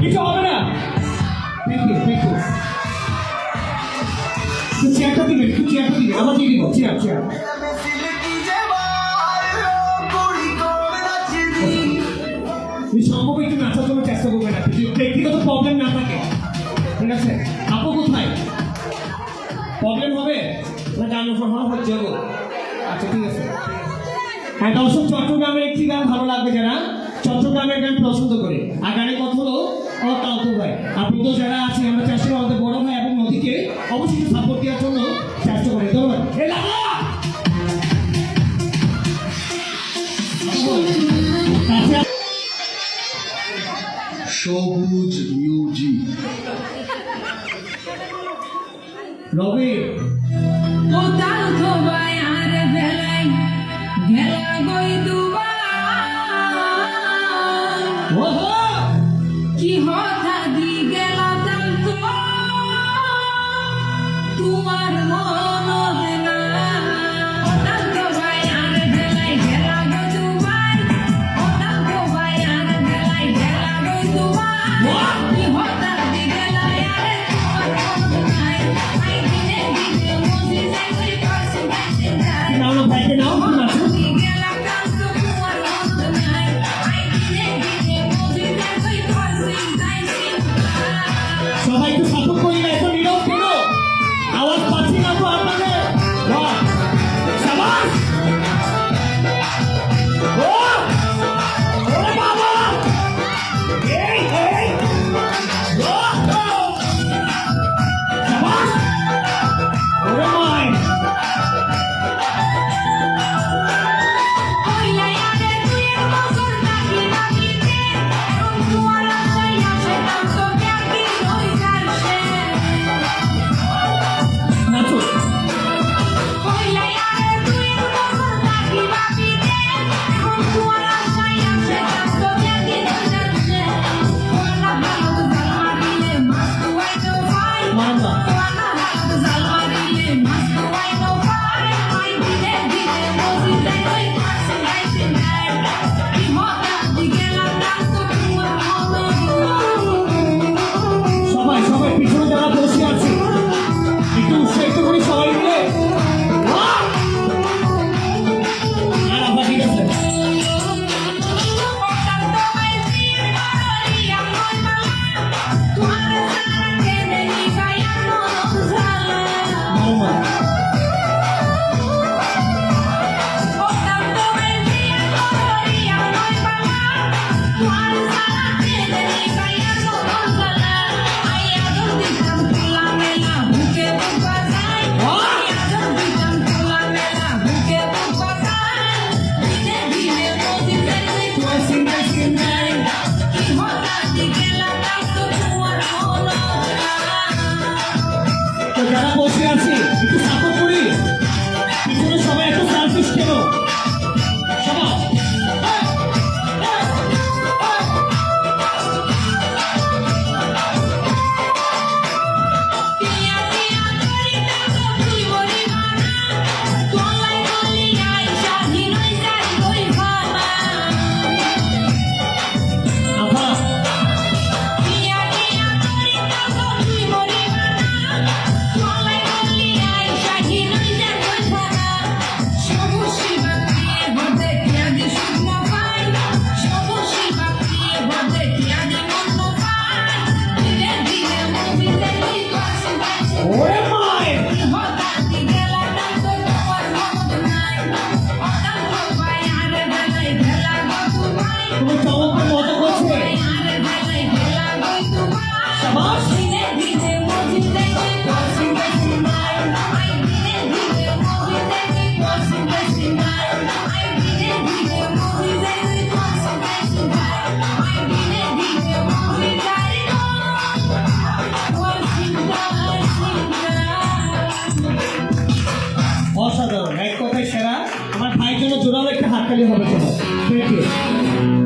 কিছু হবে না? থ্যাংক ইউ একটু চেয়ারটা দিবেন আমার দিয়ে দিব চেয়ার চেয়ার সম্ভব একটু নাচার জন্য চেষ্টা করবে না ব্যক্তিগত প্রবলেম না থাকে। ঠিক আছে? আপু কোথায়? প্রবলেম হবে? না গান শোনা হচ্ছে গো আচ্ছা ঠিক আছে। হ্যাঁ দর্শক চট্টগ্রামের একটি গান ভালো লাগবে যারা। চট্টগ্রামের গান পছন্দ করে। আর গানের কাউকে ভাই আপনি তো যারা আছি আমরা চেষ্টা আমাদের বড় ভাই এবং নদীকে অবশ্যই সাপোর্ট দেওয়ার জন্য চেষ্টা করি। ধন্যবাদ। সবুজ মিউজিক রবি অসাধারণ। এক কথায় সেরা। আমার ভাইয়ের জন্য জোরালো একটা হাততালি হবে সবাই থ্যাংক ইউ